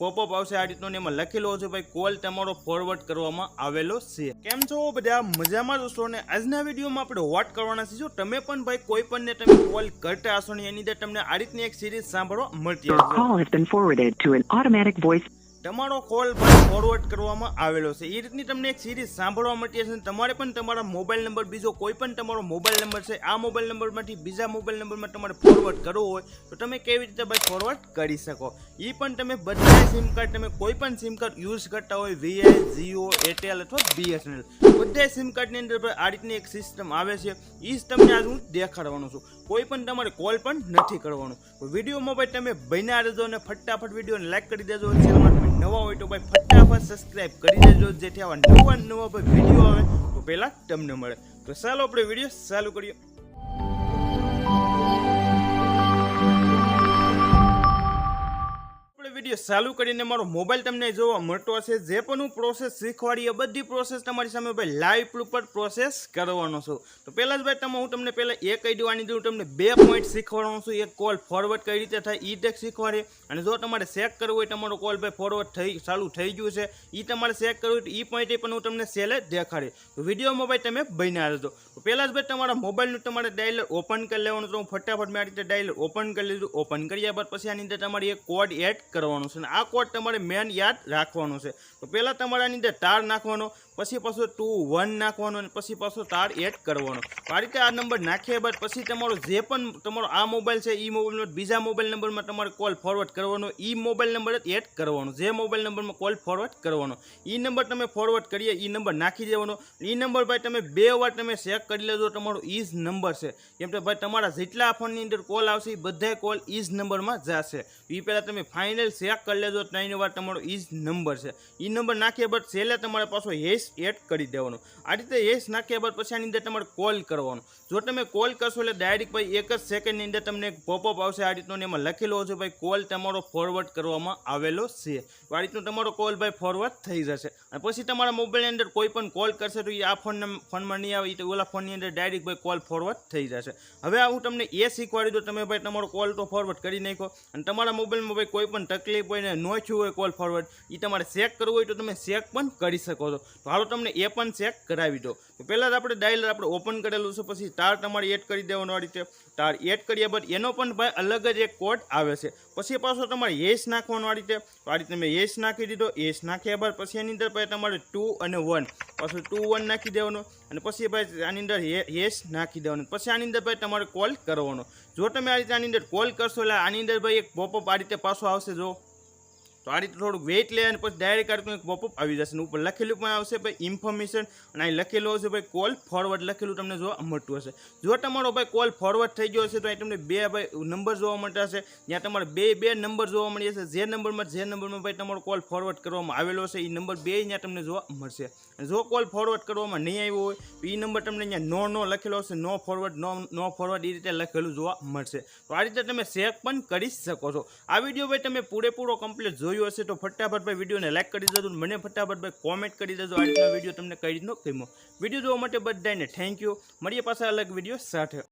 Popup આવશે આ રીતનો એમાં લખેલો છે ભાઈ, કોલ તમારો ફોરવર્ડ કરવામાં આવેલો છે. કેમ છો બધા? મજામાં દોસ્તો ને? આજના વિડીયોમાં આપણે વોટ કરવાના છીએ જો તમે પણ ભાઈ કોઈ પણ ને તમે કોલ કરતા હશો ને એની અંદર તમને આ રીતની એક સિરીઝ સાંભળવા મળતી હશે. તમારો કોલ પણ ફોરવર્ડ કરવામાં આવેલો છે. એ રીતની તમને એક સિરીઝ સાંભળવા હશે અને તમારે પણ તમારા મોબાઈલ નંબર બીજો કોઈ પણ તમારો મોબાઈલ નંબર છે, આ મોબાઈલ નંબરમાંથી બીજા મોબાઈલ નંબરમાં તમારે ફોરવર્ડ કરવો હોય, તો તમે કેવી રીતે ભાઈ ફોરવર્ડ કરી શકો? એ પણ તમે બધા સિમ કાર્ડ તમે કોઈ પણ સિમ કાર્ડ યુઝ કરતા હોય વીઆઈ જીઓ એરટેલ અથવા બીએસએનએલ બધા સિમ કાર્ડની અંદર આ રીતની એક સિસ્ટમ આવે છે. એ જ તમને આજ હું દેખાડવાનો છું. કોઈ પણ તમારે કોલ પણ નથી કરવાનું. વિડીયોમાં ભાઈ તમે બન્યા રહેજો અને ફટાફટ વિડીયોને લાઈક કરી દેજો. ચેનલમાં નવા હોય તો ભાઈ ફટાફટ સબસ્ક્રાઇબ કરી દેજો, જેથી આવા નવા નવા ભાઈ વીડિયો આવે તો પહેલાં તમને મળે. તો ચાલો આપણે વીડિયો ચાલુ કરીએ. ચાલુ કરીને મારો મોબાઈલ તમને જોવા મળતો હશે. જે પણ હું પ્રોસેસ શીખવાડી એ બધી પ્રોસેસ તમારી સામે ભાઈ લાઈવ ઉપર પ્રોસેસ કરવાનો છું. તો પહેલાં જ ભાઈ તમે, હું તમને પહેલાં એ કહી દઉં તમને બે પોઈન્ટ શીખવાડવાનો છું. એક કોલ ફોરવર્ડ કઈ રીતે થાય એ ટેક શીખવાડે. અને જો તમારે ચેક કરવું હોય, તમારો કોલ ભાઈ ફોરવર્ડ થઈ, ચાલુ થઈ ગયું છે. એ તમારે ચેક કરવું હોય તો એ પોઈન્ટે પણ હું તમને સેલે દેખાડે તો વિડીયોમાં ભાઈ તમે બન્યા રહેજો. તો પહેલાં જ ભાઈ તમારા મોબાઈલનું તમારે ડાયલર ઓપન કરી લેવાનું તો હું ફટાફટ મેં આ રીતે ડાયલર ઓપન કરી લીધું. ઓપન કર્યા બાદ પછી આની અંદર તમારે એક કોડ એડ કરવાનો છે આ કોડ તમારે મેન યાદ રાખવાનો છે. તો પહેલાં તમારે આની અંદર તાર નાખવાનો પછી પાછો ટુ વન નાખવાનો અને પછી પાછો તાર એડ કરવાનો. આ રીતે આ નંબર નાખ્યા બાદ પછી તમારો જે પણ તમારો આ મોબાઈલ છે એ મોબાઈલનો બીજા મોબાઈલ નંબરમાં તમારે કોલ ફોરવર્ડ કરવાનો એ મોબાઈલ નંબર જ એડ કરવાનો. જે મોબાઈલ નંબરમાં કોલ ફોરવર્ડ કરવાનો. એ નંબર તમે ફોરવર્ડ કરીએ એ નંબર નાખી દેવાનો. એ નંબર ભાઈ તમે બે વાર તમે ચેક કરી લેજો, તમારો ઈ જ નંબર છે. કેમ કે ભાઈ તમારા જેટલા ફોનની અંદર કોલ આવશે એ બધા કોલ ઈ જ નંબરમાં જશે. એ પહેલાં તમે ફાઇનલ ચેક કરી લેજો ત્રણ વાર તમારો ઈ જ નંબર છે. એ નંબર નાખ્યા બાદ છેલ્લે તમારે પાછો યેસ એડ કરી દેવાનો. આ રીતે યેસ નાખ્યા બાદ પછી આની અંદર તમારે કોલ કરવાનો. જો તમે કોલ કરશો એટલે ડાયરેક્ટ ભાઈ એક જ સેકન્ડની અંદર તમને એક પોપઅપ આવશે. આ રીતનો એમાં લખેલો છે ભાઈ કોલ તમારો ફોરવર્ડ કરવામાં આવેલો છે. આ રીતનો તમારો કોલ ભાઈ ફોરવર્ડ થઈ જશે. અને પછી તમારા મોબાઈલની અંદર કોઈ પણ કોલ કરશે તો એ આ ફોન ફોનમાં નહીં આવે એ ઓલા ફોનની અંદર ડાયરેક્ટ ભાઈ કોલ ફોરવર્ડ થઈ જશે. હવે હું તમને એ શીખવાડી દઉં, તમે ભાઈ તમારો કોલ તો ફોરવર્ડ કરી નાખો અને તમારા મોબાઈલમાં ભાઈ કોઈ પણ તકલીફ હોય ને ન થયું હોય કોલ ફોરવર્ડ એ તમારે ચેક કરવું હોય તો તમે ચેક પણ કરી શકો છો. તો હાલો તમને એ પણ ચેક કરાવી દો. તો પહેલાં જ આપણે ડાયલર આપણે ઓપન કરેલું છે, પછી તાર તમારે એડ કરી દેવાનો આ રીતે. તાર એડ કર્યા બાદ એનો પણ ભાઈ અલગ જ એક કોડ આવે છે. પછી પાછો તમારે યેસ નાખવાનો આ રીતે. આ રીતે મેં યેસ નાખી દીધો. યેસ નાખ્યા બાદ પછી એની અંદર ભાઈ તમારે ટુ અને વન પાછું ટુ વન નાખી દેવાનું. અને પછી ભાઈ આની અંદર યેસ નાખી દેવાનું. પછી આની અંદર ભાઈ તમારે કોલ કરવાનો. જો તમે આ રીતે આની અંદર કોલ કરશો એટલે આની અંદર ભાઈ એક પોપઅપ આ રીતે પાછો આવશે, જો. તો આ રીતે થોડુંક વેઇટ લે અને પછી ડાયરેક્ટ રીતનું એક પોપઅપ આવી જશે અને ઉપર લખેલું પણ આવશે ભાઈ ઇન્ફોર્મેશન અને અહીં લખેલું હશે ભાઈ કોલ ફોરવર્ડ લખેલું તમને જોવા મળતું હશે. જો તમારો ભાઈ કોલ ફોરવર્ડ થઈ ગયો હશે તો અહીં તમને બે ભાઈ નંબર જોવા મળતા હશે. જ્યાં તમારે બે બે નંબર જોવા મળી જશે જે નંબરમાં જે નંબરમાં ભાઈ તમારો કોલ ફોરવર્ડ કરવામાં આવેલો હશે એ નંબર બે અહીંયા તમને જોવા મળશે. જો કોલ ફોરવર્ડ કરવામાં નહીં આવ્યો હોય, તો એ નંબર તમને અહીંયા નો નો લખેલો હશે. નો ફોરવર્ડ નો નો ફોરવર્ડ એ રીતે લખેલું જોવા મળશે. તો આ રીતે તમે ચેક પણ કરી શકો છો. આ વીડિયો ભાઈ તમે પૂરેપૂરો કમ્પ્લીટ જોયો હશે તો ફટાફટ ભાઈ વિડીયોને લાઈક કરી દેજો મને ફટાફટ ભાઈ કોમેન્ટ કરી દેજો. આજનો વીડિયો તમને કઈ રીતનો ગમ્યો વીડિયો જોવા માટે બધાને થેન્ક યુ મળીએ પાછા અલગ વીડિયો સાથે.